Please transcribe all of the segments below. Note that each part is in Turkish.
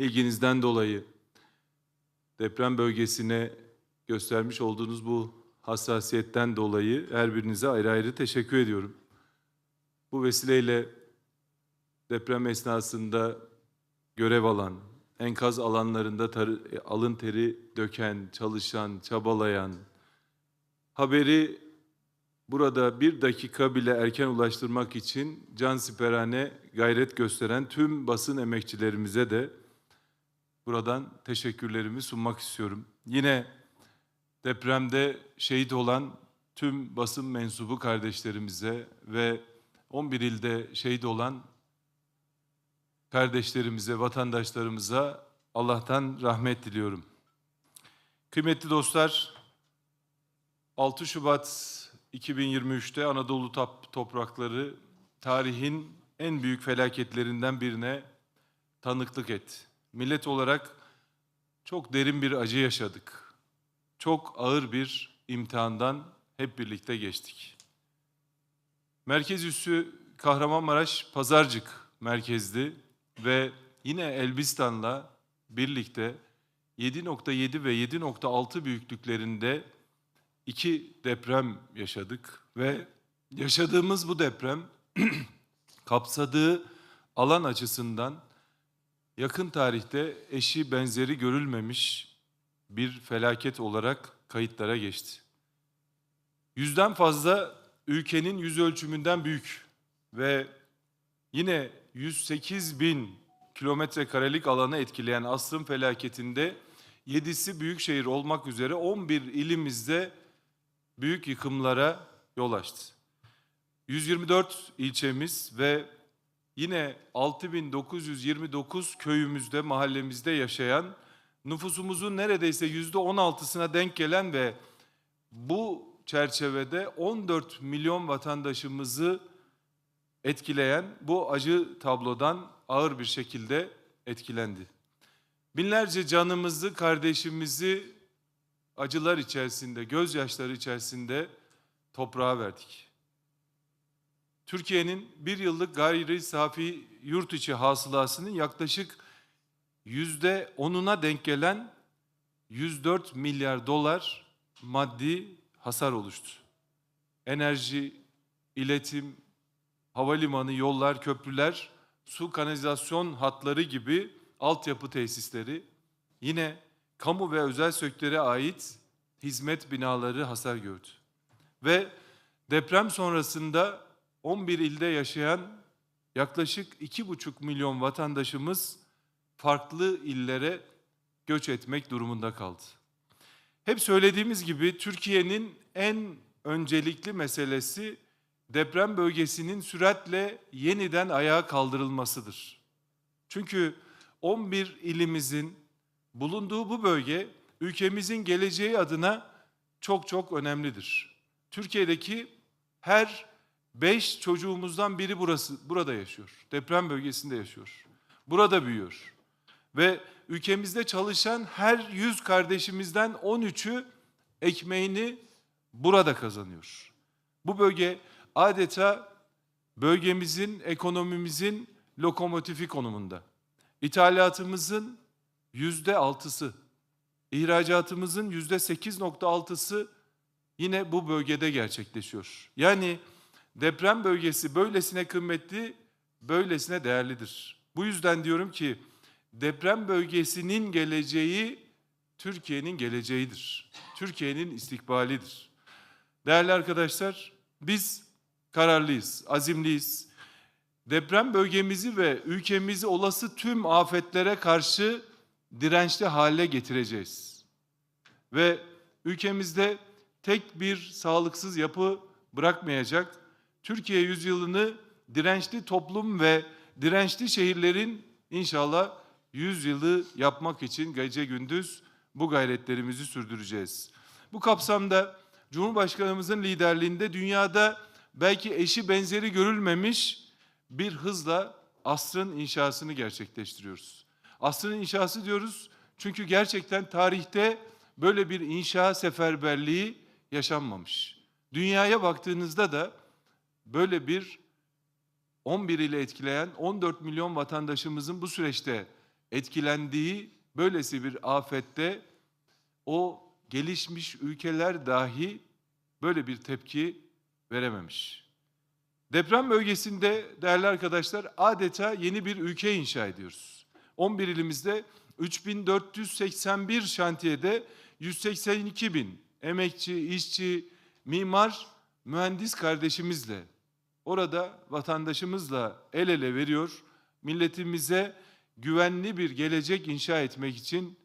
ilginizden dolayı deprem bölgesine göstermiş olduğunuz bu hassasiyetten dolayı her birinize ayrı ayrı teşekkür ediyorum. Bu vesileyle deprem esnasında görev alan, enkaz alanlarında tar- alın teri döken, çalışan, çabalayan, haberi burada bir dakika bile erken ulaştırmak için can siperhane gayret gösteren tüm basın emekçilerimize de buradan teşekkürlerimi sunmak istiyorum. Yine depremde şehit olan tüm basın mensubu kardeşlerimize ve 11 ilde şehit olan kardeşlerimize, vatandaşlarımıza Allah'tan rahmet diliyorum. Kıymetli dostlar, 6 Şubat 2023'te Anadolu toprakları tarihin en büyük felaketlerinden birine tanıklık etti. Millet olarak çok derin bir acı yaşadık. Çok ağır bir imtihandan hep birlikte geçtik. Merkez üssü Kahramanmaraş Pazarcık merkezli ve yine Elbistan'la birlikte 7.7 ve 7.6 büyüklüklerinde iki deprem yaşadık ve yaşadığımız bu deprem kapsadığı alan açısından yakın tarihte eşi benzeri görülmemiş bir felaket olarak kayıtlara geçti. Yüzden fazla ülkenin yüz ölçümünden büyük ve yine 108 bin kilometre karelik alanı etkileyen asrın felaketinde 7'si büyük şehir olmak üzere 11 ilimizde büyük yıkımlara yol açtı. 124 ilçemiz ve yine 6929 köyümüzde, mahallemizde yaşayan nüfusumuzun neredeyse %16'sına denk gelen ve bu çerçevede 14 milyon vatandaşımızı etkileyen bu acı tablodan ağır bir şekilde etkilendi. Binlerce canımızı, kardeşimizi acılar içerisinde, gözyaşları içerisinde toprağa verdik. Türkiye'nin bir yıllık gayri safi yurt içi hasılasının yaklaşık yüzde onuna denk gelen 104 milyar dolar maddi hasar oluştu. Enerji, iletim, havalimanı, yollar, köprüler, su kanalizasyon hatları gibi altyapı tesisleri, yine kamu ve özel sektöre ait hizmet binaları hasar gördü. Ve deprem sonrasında 11 ilde yaşayan yaklaşık 2,5 milyon vatandaşımız farklı illere göç etmek durumunda kaldı. Hep söylediğimiz gibi Türkiye'nin en öncelikli meselesi deprem bölgesinin süratle yeniden ayağa kaldırılmasıdır. Çünkü 11 ilimizin bulunduğu bu bölge ülkemizin geleceği adına çok çok önemlidir. Türkiye'deki her 5 çocuğumuzdan biri burası burada yaşıyor. Deprem bölgesinde yaşıyor. Burada büyüyor. Ve ülkemizde çalışan her 100 kardeşimizden 13'ü ekmeğini burada kazanıyor. Bu bölge adeta bölgemizin, ekonomimizin lokomotifi konumunda. İthalatımızın yüzde altısı, ihracatımızın yüzde 8.6'sı yine bu bölgede gerçekleşiyor. Yani deprem bölgesi böylesine kıymetli, böylesine değerlidir. Bu yüzden diyorum ki deprem bölgesinin geleceği Türkiye'nin geleceğidir. Türkiye'nin istikbalidir. Değerli arkadaşlar, biz kararlıyız, azimliyiz. Deprem bölgemizi ve ülkemizi olası tüm afetlere karşı dirençli hale getireceğiz. Ve ülkemizde tek bir sağlıksız yapı bırakmayacak. Türkiye yüzyılını dirençli toplum ve dirençli şehirlerin inşallah yüzyılı yapmak için gece gündüz bu gayretlerimizi sürdüreceğiz. Bu kapsamda Cumhurbaşkanımızın liderliğinde dünyada belki eşi benzeri görülmemiş bir hızla asrın inşasını gerçekleştiriyoruz. Asrın inşası diyoruz çünkü gerçekten tarihte böyle bir inşa seferberliği yaşanmamış. Dünyaya baktığınızda da böyle bir 11 ile etkileyen 14 milyon vatandaşımızın bu süreçte etkilendiği böylesi bir afette o gelişmiş ülkeler dahi böyle bir tepki verememiş. Deprem bölgesinde değerli arkadaşlar adeta yeni bir ülke inşa ediyoruz. 11 ilimizde 3481 şantiyede 182 bin emekçi, işçi, mimar, mühendis kardeşimizle orada vatandaşımızla el ele veriyor. Milletimize güvenli bir gelecek inşa etmek için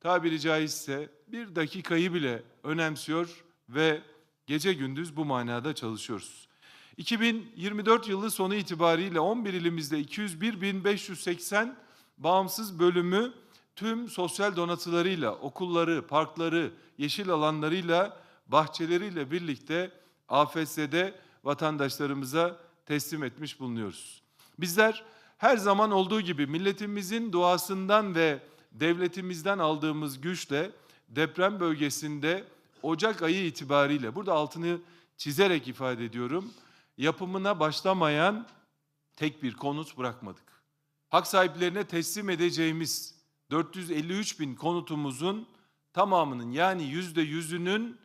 tabiri caizse bir dakikayı bile önemsiyor ve gece gündüz bu manada çalışıyoruz. 2024 yılı sonu itibariyle 11 ilimizde 201.580 bağımsız bölümü tüm sosyal donatılarıyla, okulları, parkları, yeşil alanlarıyla, bahçeleriyle birlikte AFS'de vatandaşlarımıza teslim etmiş bulunuyoruz. Bizler her zaman olduğu gibi milletimizin duasından ve devletimizden aldığımız güçle deprem bölgesinde Ocak ayı itibariyle burada altını çizerek ifade ediyorum. Yapımına başlamayan tek bir konut bırakmadık. Hak sahiplerine teslim edeceğimiz 453 bin konutumuzun tamamının yani yüzde yüzünün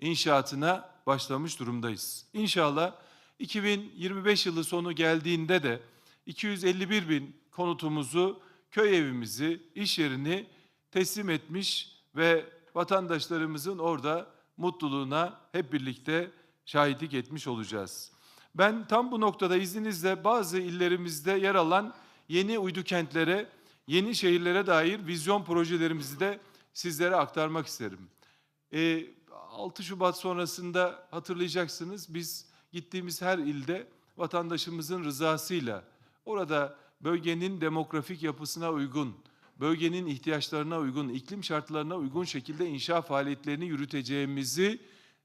inşaatına başlamış durumdayız. İnşallah 2025 yılı sonu geldiğinde de 251 bin konutumuzu, köy evimizi, iş yerini teslim etmiş ve vatandaşlarımızın orada mutluluğuna hep birlikte şahitlik etmiş olacağız. Ben tam bu noktada izninizle bazı illerimizde yer alan yeni uydu kentlere, yeni şehirlere dair vizyon projelerimizi de sizlere aktarmak isterim. Ee, 6 Şubat sonrasında hatırlayacaksınız biz gittiğimiz her ilde vatandaşımızın rızasıyla orada bölgenin demografik yapısına uygun, bölgenin ihtiyaçlarına uygun, iklim şartlarına uygun şekilde inşa faaliyetlerini yürüteceğimizi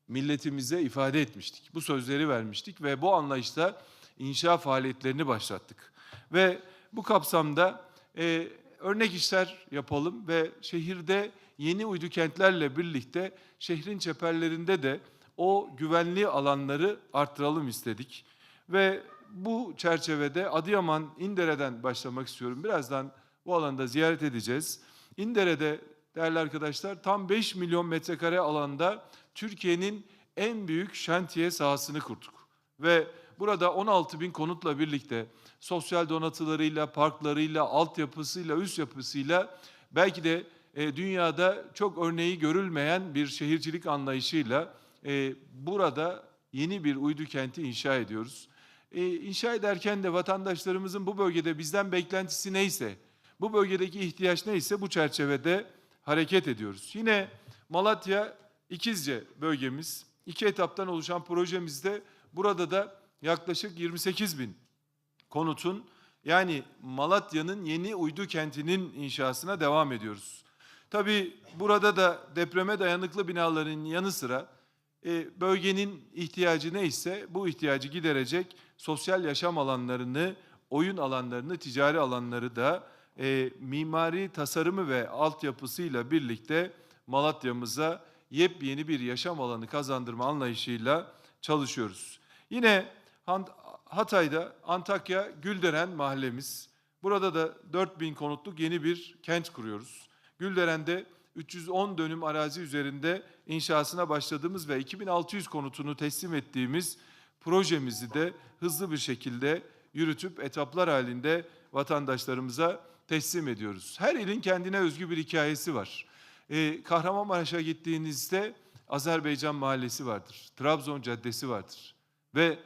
milletimize ifade etmiştik. Bu sözleri vermiştik ve bu anlayışla inşa faaliyetlerini başlattık. Ve bu kapsamda e, örnek işler yapalım ve şehirde yeni uydu kentlerle birlikte şehrin çeperlerinde de o güvenli alanları arttıralım istedik. Ve bu çerçevede Adıyaman İndere'den başlamak istiyorum. Birazdan bu alanda ziyaret edeceğiz. İndere'de değerli arkadaşlar tam 5 milyon metrekare alanda Türkiye'nin en büyük şantiye sahasını kurduk. Ve burada 16 bin konutla birlikte sosyal donatılarıyla, parklarıyla, altyapısıyla, üst yapısıyla belki de e, dünyada çok örneği görülmeyen bir şehircilik anlayışıyla e, burada yeni bir uydu kenti inşa ediyoruz. E, inşa ederken de vatandaşlarımızın bu bölgede bizden beklentisi neyse, bu bölgedeki ihtiyaç neyse bu çerçevede hareket ediyoruz. Yine Malatya İkizce bölgemiz, iki etaptan oluşan projemizde burada da yaklaşık 28 bin konutun yani Malatya'nın yeni uydu kentinin inşasına devam ediyoruz. Tabii burada da depreme dayanıklı binaların yanı sıra e, bölgenin ihtiyacı neyse bu ihtiyacı giderecek sosyal yaşam alanlarını, oyun alanlarını, ticari alanları da e, mimari tasarımı ve altyapısıyla birlikte Malatya'mıza yepyeni bir yaşam alanı kazandırma anlayışıyla çalışıyoruz. Yine Hatay'da Antakya Gülderen mahallemiz. Burada da 4000 konutluk yeni bir kent kuruyoruz. Gülderen'de 310 dönüm arazi üzerinde inşasına başladığımız ve 2600 konutunu teslim ettiğimiz projemizi de hızlı bir şekilde yürütüp etaplar halinde vatandaşlarımıza teslim ediyoruz. Her ilin kendine özgü bir hikayesi var. Ee, Kahramanmaraş'a gittiğinizde Azerbaycan Mahallesi vardır, Trabzon Caddesi vardır ve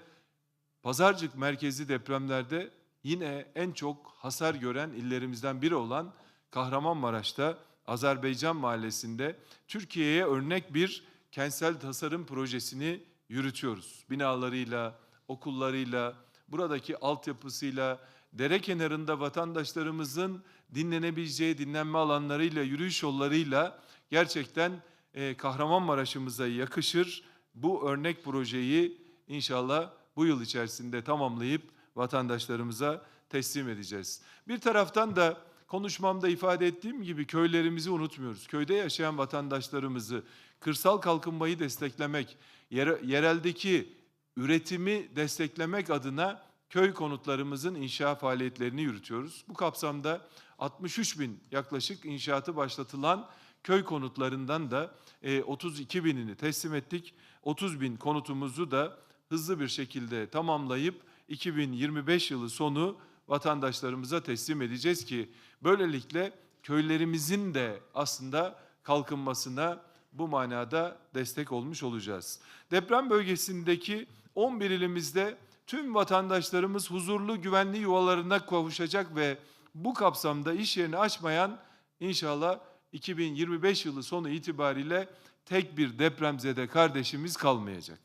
Pazarcık merkezi depremlerde yine en çok hasar gören illerimizden biri olan Kahramanmaraş'ta Azerbaycan Mahallesi'nde Türkiye'ye örnek bir kentsel tasarım projesini yürütüyoruz. Binalarıyla, okullarıyla, buradaki altyapısıyla, dere kenarında vatandaşlarımızın dinlenebileceği dinlenme alanlarıyla, yürüyüş yollarıyla gerçekten e, Kahramanmaraş'ımıza yakışır. Bu örnek projeyi inşallah bu yıl içerisinde tamamlayıp vatandaşlarımıza teslim edeceğiz. Bir taraftan da konuşmamda ifade ettiğim gibi köylerimizi unutmuyoruz. Köyde yaşayan vatandaşlarımızı, kırsal kalkınmayı desteklemek, yereldeki üretimi desteklemek adına köy konutlarımızın inşa faaliyetlerini yürütüyoruz. Bu kapsamda 63 bin yaklaşık inşaatı başlatılan köy konutlarından da e, 32 binini teslim ettik. 30 bin konutumuzu da hızlı bir şekilde tamamlayıp 2025 yılı sonu vatandaşlarımıza teslim edeceğiz ki böylelikle köylerimizin de aslında kalkınmasına bu manada destek olmuş olacağız. Deprem bölgesindeki 11 ilimizde tüm vatandaşlarımız huzurlu güvenli yuvalarına kavuşacak ve bu kapsamda iş yerini açmayan inşallah 2025 yılı sonu itibariyle tek bir depremzede kardeşimiz kalmayacak.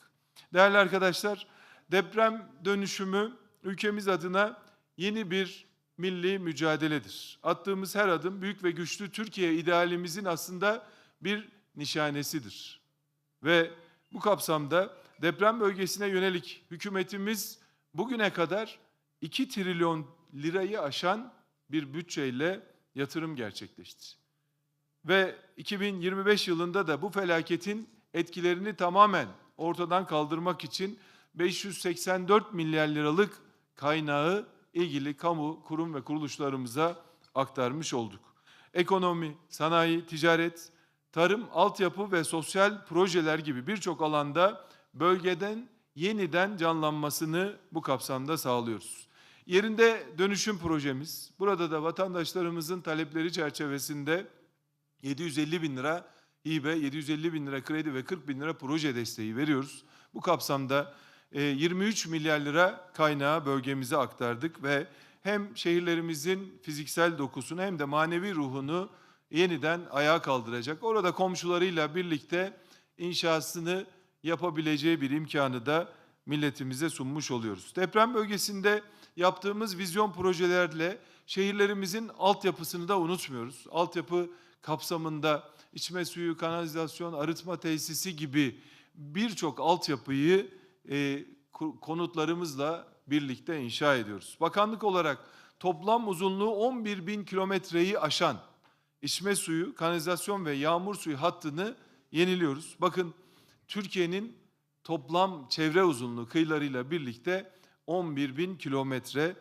Değerli arkadaşlar, deprem dönüşümü ülkemiz adına yeni bir milli mücadeledir. Attığımız her adım büyük ve güçlü Türkiye idealimizin aslında bir nişanesidir. Ve bu kapsamda deprem bölgesine yönelik hükümetimiz bugüne kadar 2 trilyon lirayı aşan bir bütçeyle yatırım gerçekleşti. Ve 2025 yılında da bu felaketin etkilerini tamamen ortadan kaldırmak için 584 milyar liralık kaynağı ilgili kamu kurum ve kuruluşlarımıza aktarmış olduk. Ekonomi, sanayi, ticaret, tarım, altyapı ve sosyal projeler gibi birçok alanda bölgeden yeniden canlanmasını bu kapsamda sağlıyoruz. Yerinde dönüşüm projemiz, burada da vatandaşlarımızın talepleri çerçevesinde 750 bin lira hibe, 750 bin lira kredi ve 40 bin lira proje desteği veriyoruz. Bu kapsamda 23 milyar lira kaynağı bölgemize aktardık ve hem şehirlerimizin fiziksel dokusunu hem de manevi ruhunu yeniden ayağa kaldıracak. Orada komşularıyla birlikte inşasını yapabileceği bir imkanı da milletimize sunmuş oluyoruz. Deprem bölgesinde yaptığımız vizyon projelerle şehirlerimizin altyapısını da unutmuyoruz. Altyapı kapsamında içme suyu, kanalizasyon, arıtma tesisi gibi birçok altyapıyı e, konutlarımızla birlikte inşa ediyoruz. Bakanlık olarak toplam uzunluğu 11 bin kilometreyi aşan içme suyu, kanalizasyon ve yağmur suyu hattını yeniliyoruz. Bakın Türkiye'nin toplam çevre uzunluğu kıyılarıyla birlikte 11 bin kilometre.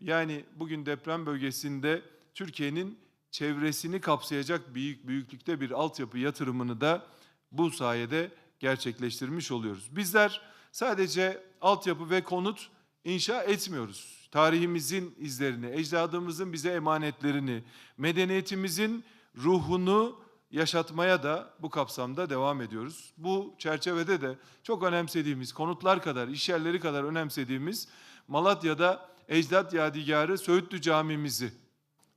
Yani bugün deprem bölgesinde Türkiye'nin çevresini kapsayacak büyük büyüklükte bir altyapı yatırımını da bu sayede gerçekleştirmiş oluyoruz. Bizler sadece altyapı ve konut inşa etmiyoruz. Tarihimizin izlerini, ecdadımızın bize emanetlerini, medeniyetimizin ruhunu yaşatmaya da bu kapsamda devam ediyoruz. Bu çerçevede de çok önemsediğimiz, konutlar kadar, iş yerleri kadar önemsediğimiz Malatya'da Ecdat Yadigarı Söğütlü Camimizi,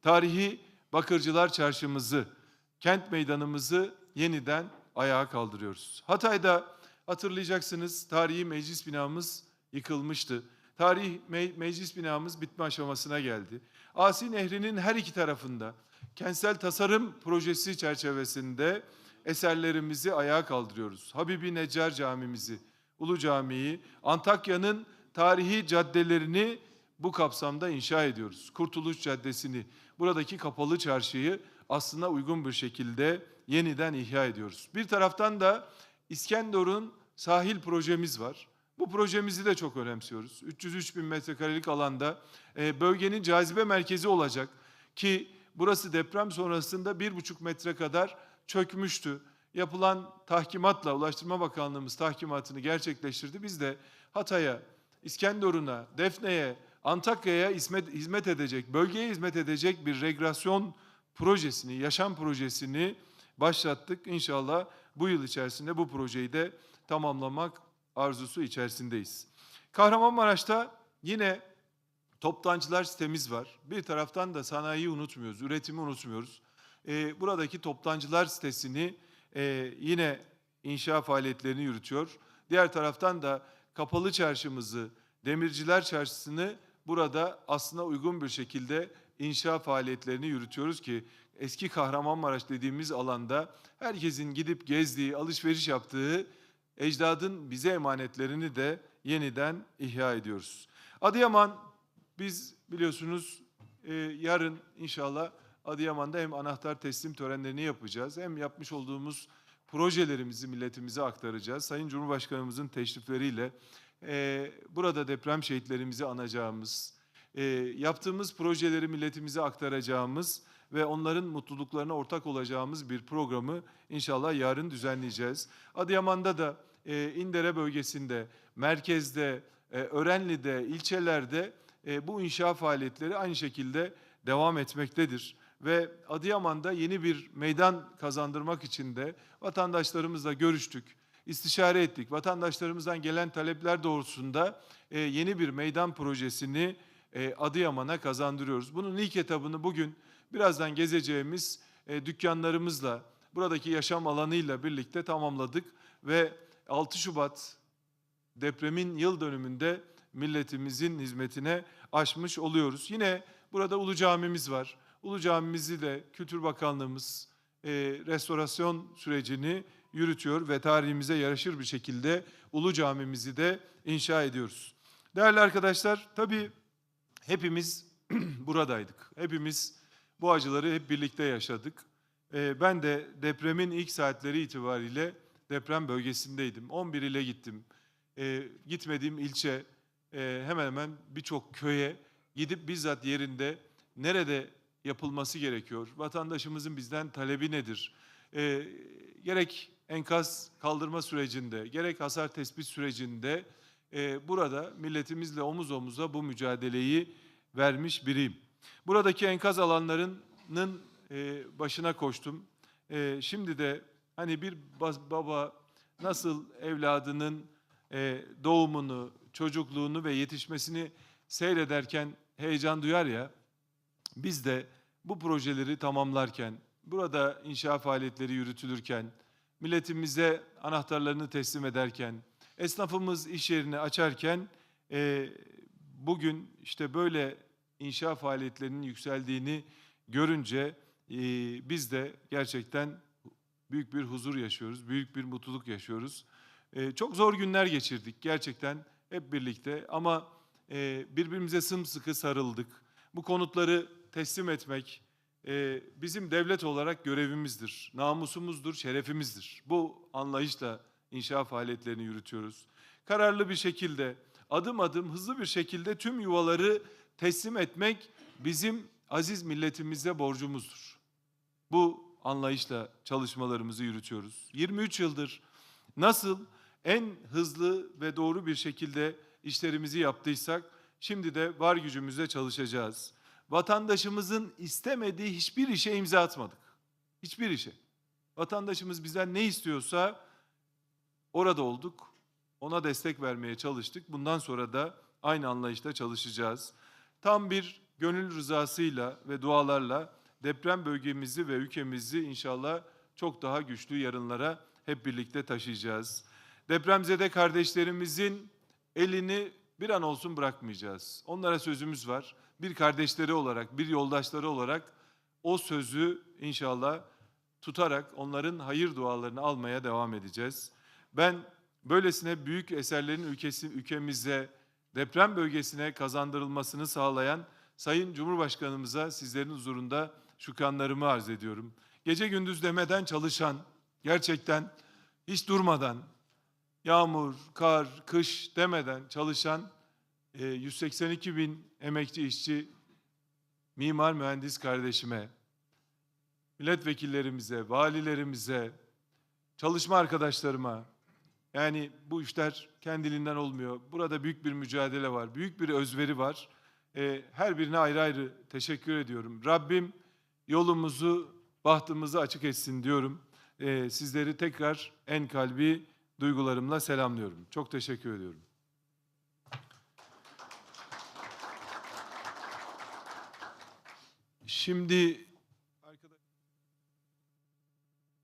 tarihi Bakırcılar Çarşımızı, kent meydanımızı yeniden ayağa kaldırıyoruz. Hatay'da hatırlayacaksınız tarihi meclis binamız yıkılmıştı. Tarih me- meclis binamız bitme aşamasına geldi. Asi Nehri'nin her iki tarafında kentsel tasarım projesi çerçevesinde eserlerimizi ayağa kaldırıyoruz. Habibi Neccar Camimizi, Ulu Camii'yi, Antakya'nın tarihi caddelerini bu kapsamda inşa ediyoruz. Kurtuluş Caddesi'ni, buradaki kapalı çarşıyı aslında uygun bir şekilde yeniden ihya ediyoruz. Bir taraftan da İskenderun sahil projemiz var. Bu projemizi de çok önemsiyoruz. 303 bin metrekarelik alanda e, bölgenin cazibe merkezi olacak ki burası deprem sonrasında bir buçuk metre kadar çökmüştü. Yapılan tahkimatla Ulaştırma Bakanlığımız tahkimatını gerçekleştirdi. Biz de Hatay'a, İskenderun'a, Defne'ye, Antakya'ya hizmet edecek, bölgeye hizmet edecek bir regresyon projesini, yaşam projesini başlattık. İnşallah bu yıl içerisinde bu projeyi de tamamlamak arzusu içerisindeyiz. Kahramanmaraş'ta yine toptancılar sitemiz var. Bir taraftan da sanayiyi unutmuyoruz, üretimi unutmuyoruz. Ee, buradaki toptancılar sitesini e, yine inşa faaliyetlerini yürütüyor. Diğer taraftan da kapalı çarşımızı, demirciler çarşısını burada aslında uygun bir şekilde inşa faaliyetlerini yürütüyoruz ki eski Kahramanmaraş dediğimiz alanda herkesin gidip gezdiği, alışveriş yaptığı ecdadın bize emanetlerini de yeniden ihya ediyoruz. Adıyaman biz biliyorsunuz e, yarın inşallah Adıyaman'da hem anahtar teslim törenlerini yapacağız hem yapmış olduğumuz projelerimizi milletimize aktaracağız. Sayın Cumhurbaşkanımızın teşrifleriyle e, burada deprem şehitlerimizi anacağımız, e, yaptığımız projeleri milletimize aktaracağımız ve onların mutluluklarına ortak olacağımız bir programı inşallah yarın düzenleyeceğiz. Adıyaman'da da e, İndere bölgesinde, merkezde, e, Örenli'de, ilçelerde e, bu inşa faaliyetleri aynı şekilde devam etmektedir. Ve Adıyaman'da yeni bir meydan kazandırmak için de vatandaşlarımızla görüştük, istişare ettik. Vatandaşlarımızdan gelen talepler doğrultusunda e, yeni bir meydan projesini e, Adıyaman'a kazandırıyoruz. Bunun ilk etabını bugün birazdan gezeceğimiz e, dükkanlarımızla, buradaki yaşam alanıyla birlikte tamamladık ve 6 Şubat depremin yıl dönümünde milletimizin hizmetine açmış oluyoruz. Yine burada Ulu Camimiz var. Ulu Camimizi de Kültür Bakanlığımız e, restorasyon sürecini yürütüyor ve tarihimize yaraşır bir şekilde Ulu Camimizi de inşa ediyoruz. Değerli arkadaşlar, tabii hepimiz buradaydık. Hepimiz bu acıları hep birlikte yaşadık. E, ben de depremin ilk saatleri itibariyle deprem bölgesindeydim. 11 ile gittim. E, gitmediğim ilçe e, hemen hemen birçok köye gidip bizzat yerinde nerede yapılması gerekiyor? Vatandaşımızın bizden talebi nedir? E, gerek enkaz kaldırma sürecinde, gerek hasar tespit sürecinde e, burada milletimizle omuz omuza bu mücadeleyi vermiş biriyim. Buradaki enkaz alanlarının e, başına koştum. E, şimdi de hani bir baba nasıl evladının e, doğumunu, çocukluğunu ve yetişmesini seyrederken heyecan duyar ya, biz de bu projeleri tamamlarken, burada inşa faaliyetleri yürütülürken, milletimize anahtarlarını teslim ederken, esnafımız iş yerini açarken, e, bugün işte böyle inşa faaliyetlerinin yükseldiğini görünce e, biz de gerçekten büyük bir huzur yaşıyoruz, büyük bir mutluluk yaşıyoruz. E, çok zor günler geçirdik gerçekten hep birlikte ama e, birbirimize sımsıkı sarıldık. Bu konutları teslim etmek e, bizim devlet olarak görevimizdir, namusumuzdur, şerefimizdir. Bu anlayışla inşa faaliyetlerini yürütüyoruz. Kararlı bir şekilde, adım adım, hızlı bir şekilde tüm yuvaları teslim etmek bizim aziz milletimize borcumuzdur. Bu anlayışla çalışmalarımızı yürütüyoruz. 23 yıldır nasıl en hızlı ve doğru bir şekilde işlerimizi yaptıysak şimdi de var gücümüzle çalışacağız. Vatandaşımızın istemediği hiçbir işe imza atmadık. Hiçbir işe. Vatandaşımız bizden ne istiyorsa orada olduk. Ona destek vermeye çalıştık. Bundan sonra da aynı anlayışla çalışacağız. Tam bir gönül rızasıyla ve dualarla deprem bölgemizi ve ülkemizi inşallah çok daha güçlü yarınlara hep birlikte taşıyacağız. Depremzede kardeşlerimizin elini bir an olsun bırakmayacağız. Onlara sözümüz var. Bir kardeşleri olarak, bir yoldaşları olarak o sözü inşallah tutarak onların hayır dualarını almaya devam edeceğiz. Ben böylesine büyük eserlerin ülkesi ülkemize deprem bölgesine kazandırılmasını sağlayan Sayın Cumhurbaşkanımıza sizlerin huzurunda şükranlarımı arz ediyorum. Gece gündüz demeden çalışan, gerçekten hiç durmadan, yağmur, kar, kış demeden çalışan e, 182 bin emekçi işçi, mimar mühendis kardeşime, milletvekillerimize, valilerimize, çalışma arkadaşlarıma, yani bu işler kendiliğinden olmuyor. Burada büyük bir mücadele var, büyük bir özveri var. Ee, her birine ayrı ayrı teşekkür ediyorum. Rabbim yolumuzu, bahtımızı açık etsin diyorum. Ee, sizleri tekrar en kalbi duygularımla selamlıyorum. Çok teşekkür ediyorum. Şimdi